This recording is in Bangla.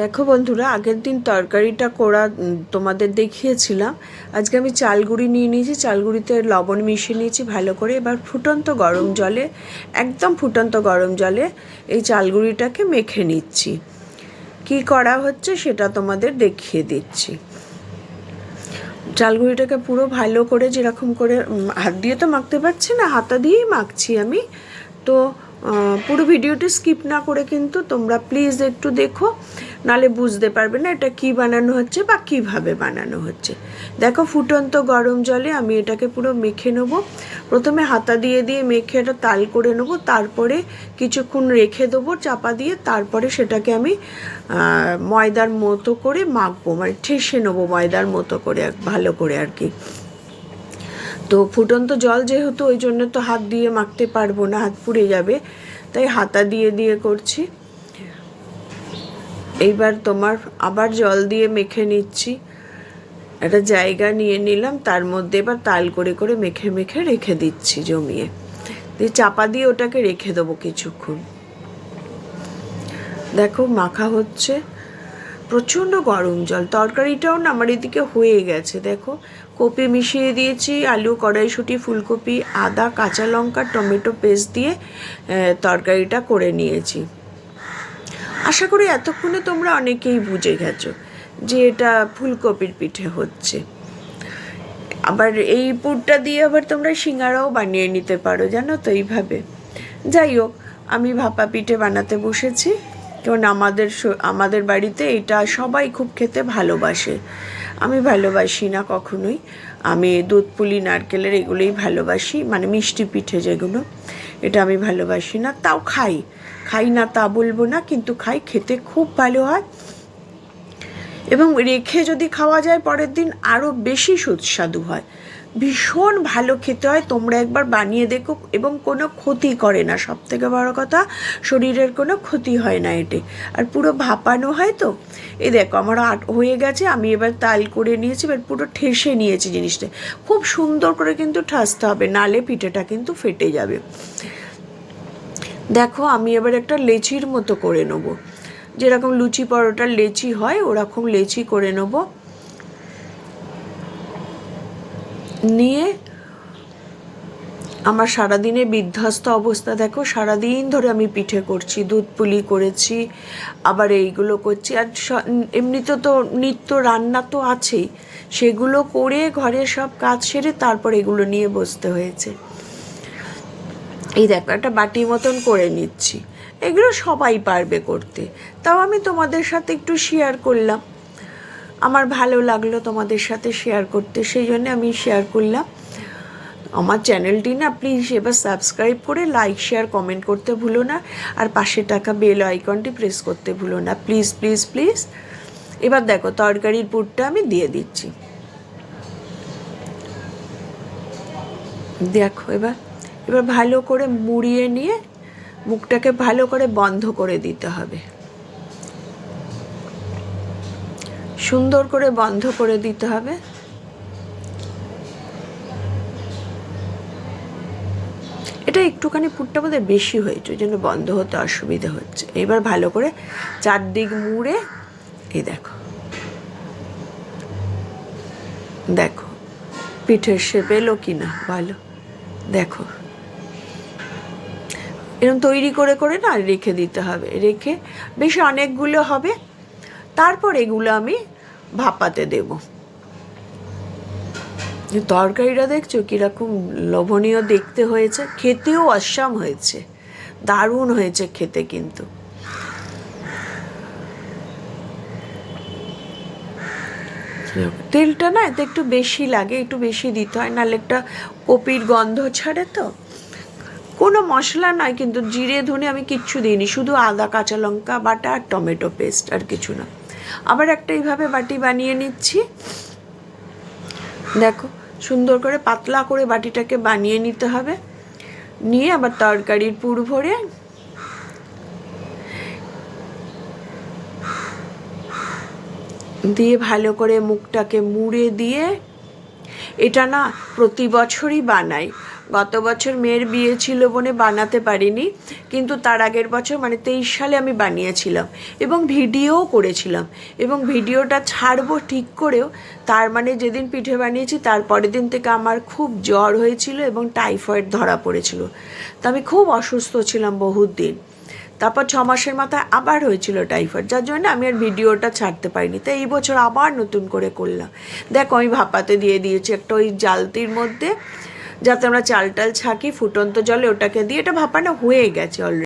দেখো বন্ধুরা, আগের দিন তরকারিটা করা তোমাদের দেখিয়েছিলাম। আজকে আমি চালগুড়ি নিয়ে নিয়েছি, চালগুড়িতে লবণ মিশিয়ে নিয়েছি ভালো করে। এবার ফুটন্ত গরম জলে, একদম ফুটন্ত গরম জলে এই চালগুড়িটাকে মেখে নিচ্ছি। কি করা হচ্ছে সেটা তোমাদের দেখিয়ে দিচ্ছি। চালগুড়িটাকে পুরো ভালো করে যেরকম করে হাত দিয়ে তো মাখতে পারছি না, হাতা দিয়েই মাখছি আমি। তো পুরো ভিডিওটি স্কিপ না করে কিন্তু তোমরা প্লিজ একটু দেখো, নালে বুঝতে পারবে না এটা কি বানানো হচ্ছে বা কীভাবে বানানো হচ্ছে। দেখো ফুটন্ত গরম জলে আমি এটাকে পুরো মেখে নেব। প্রথমে হাতা দিয়ে দিয়ে মেখে এটা তাল করে নেব, তারপরে কিছুক্ষণ রেখে দেবো চাপা দিয়ে, তারপরে সেটাকে আমি ময়দার মতো করে মাখবো মানে ঠেসে নেব ময়দার মতো করে, ভালো করে আর কি। তো ফুটন্ত জল যেহেতু, ওই জন্য তো হাত দিয়ে মাখতে পারব না, হাত পুড়ে যাবে। তাই হাতা দিয়ে দিয়ে করছি। এইবার তোমার আবার জল দিয়ে মেখে নিচ্ছি। একটা জায়গা নিয়ে নিলাম, তার মধ্যে এবার তাল করে করে মেখে মেখে রেখে দিচ্ছি জমিয়ে। দিয়ে চাপা দিয়ে ওটাকে রেখে দেবো কিছুক্ষণ। দেখো, মাখা হচ্ছে। প্রচণ্ড গরম জল। তরকারিটাও না আমার এদিকে হয়ে গেছে, দেখো। কপি মিশিয়ে দিয়েছি, আলু, কড়াইশুঁটি, ফুলকপি, আদা, কাঁচা লঙ্কা, টমেটো পেস্ট দিয়ে তরকারিটা করে নিয়েছি। আশা করি এতক্ষণে তোমরা অনেকেই বুঝে গেছো যে এটা ফুলকপির পিঠে হচ্ছে। আবার এই পুরটা দিয়ে আবার তোমরা সিঙ্গারাও বানিয়ে নিতে পারো, জানো তো এইভাবে। যাই হোক, আমি ভাপা পিঠে বানাতে বসেছি। কারণ আমাদের আমাদের বাড়িতে এটা সবাই খুব খেতে ভালোবাসে। আমি ভালোবাসি না কখনোই। আমি দুধ, পুলি, নারকেলের এগুলোই ভালোবাসি মানে মিষ্টি পিঠে যেগুলো। এটা আমি ভালোবাসি না, তাও খাই। খাই না তা বলব না, কিন্তু খাই, খেতে খুব ভালো হয়। এবং রেখে যদি খাওয়া যায়, পরের দিন আরও বেশি সুস্বাদু হয়। ভীষণ ভালো খেতে হয়, তোমরা একবার বানিয়ে দেখো এবং কোনো ক্ষতি করে না। সব থেকে বড় কথা, শরীরের কোনো ক্ষতি হয় না এতে। আর পুরো ভাপানো হয় তো? এই দেখো, আমার আট হয়ে গেছে, আমি এবার তাল করে নিয়েছি, এবার পুরো ঠেসে নিয়েছি জিনিসটা। খুব সুন্দর করে কিন্তু ঠাসতে হবে, নালে পিঠেটা কিন্তু ফেটে যাবে। দেখো, আমি এবার একটা লেচির মতো করে নেব। যেরকম লুচি পরোটার লেচি হয়, ওরকম লেচি করে নেব। নিয়ে আমার সারাদিনের বিধ্বস্ত অবস্থা, দেখো, সারাদিন ধরে আমি পিঠে করছি, দুধ পুলি করেছি, আবার এইগুলো করছি। আর এমনিতে তো নিত্য রান্না তো আছেই। সেগুলো করে ঘরে সব কাজ সেরে তারপর এগুলো নিয়ে বসতে হয়েছে। এই দেখো, একটা বাটি মতন করে নিচ্ছি। এগুলো সবাই পারবে করতে। তাও আমি তোমাদের সাথে একটু শেয়ার করলাম। আমার ভালো লাগল তোমাদের সাথে শেয়ার করতে, সেই জন্য আমি শেয়ার করলাম। আমার চ্যানেলটি না প্লিজ এবার সাবস্ক্রাইব করে লাইক শেয়ার কমেন্ট করতে ভুলো না। আর পাশে টাকা বেল আইকনটি প্রেস করতে ভুলো না। প্লিজ প্লিজ প্লিজ এবার দেখো, তরকারির পুরটা আমি দিয়ে দিচ্ছি। দেখো এবার এবার ভালো করে মুড়িয়ে নিয়ে মুখটাকে ভালো করে বন্ধ করে দিতে হবে। সুন্দর করে বন্ধ করে দিতে হবে। এটা একটুখানি পুরটা বোধহয় বেশি হয়েছে ওই জন্য বন্ধ হতে অসুবিধা হচ্ছে। এবার ভালো করে চারদিক মুড়ে, এই দেখো। দেখো, পিঠের শেপ এলো কি না ভালো দেখো। এরকম তৈরি করে করে না রেখে দিতে হবে। রেখে বেশ অনেকগুলো হবে। তারপর এগুলো আমি ভাপাতে দেব। তরকারিটা দেখছ কীরকম লোভনীয় দেখতে হয়েছে, খেতেও অসাম হয়েছে, দারুণ হয়েছে খেতে কিন্তু। তেলটা না এতে একটু বেশি লাগে, একটু বেশি দিতে হয়, নাহলে একটা কপির গন্ধ ছাড়ে তো। কোনো মশলা নয় কিন্তু জিরে, ধনে আমি কিচ্ছু দিইনি, শুধু আদা, কাঁচা লঙ্কা, বাটা আর টমেটো পেস্ট আর কিছু না। আবার একটা এইভাবে বাটি বানিয়ে নিচ্ছি। দেখো, সুন্দর করে পাতলা করে বাটিটাকে বানিয়ে নিতে হবে। নিয়ে আবার তরকারির পুর ভরে দিয়ে ভালো করে মুখটাকে মুড়ে দিয়ে, এটা না প্রতি বছরই বানাই। গত বছর মেয়ের বিয়ে ছিল বলে বানাতে পারিনি, কিন্তু তার আগের বছর মানে তেইশ সালে আমি বানিয়েছিলাম এবং ভিডিওও করেছিলাম এবং ভিডিওটা ছাড়বো ঠিক করেও, তার মানে যেদিন পিঠে বানিয়েছি, তার পরের দিন থেকে আমার খুব জ্বর হয়েছিল এবং টাইফয়েড ধরা পড়েছিল। তো আমি খুব অসুস্থ ছিলাম বহুত দিন তারপর ছ মাসের মাথায় আবার হয়েছিল টাইফয়েড, যার জন্য আমি আর ভিডিওটা ছাড়তে পারিনি। তাই এই বছর আবার নতুন করে করলাম। দেখো, আমি ভাপাতে দিয়ে দিয়েছি একটা ওই জালতির মধ্যে যাতে আমরা চাল টাল ছাঁকি ফুটন্ত জলে ওটাকে দিয়ে এটা ভাপানো হয়ে গেছে অলরেডি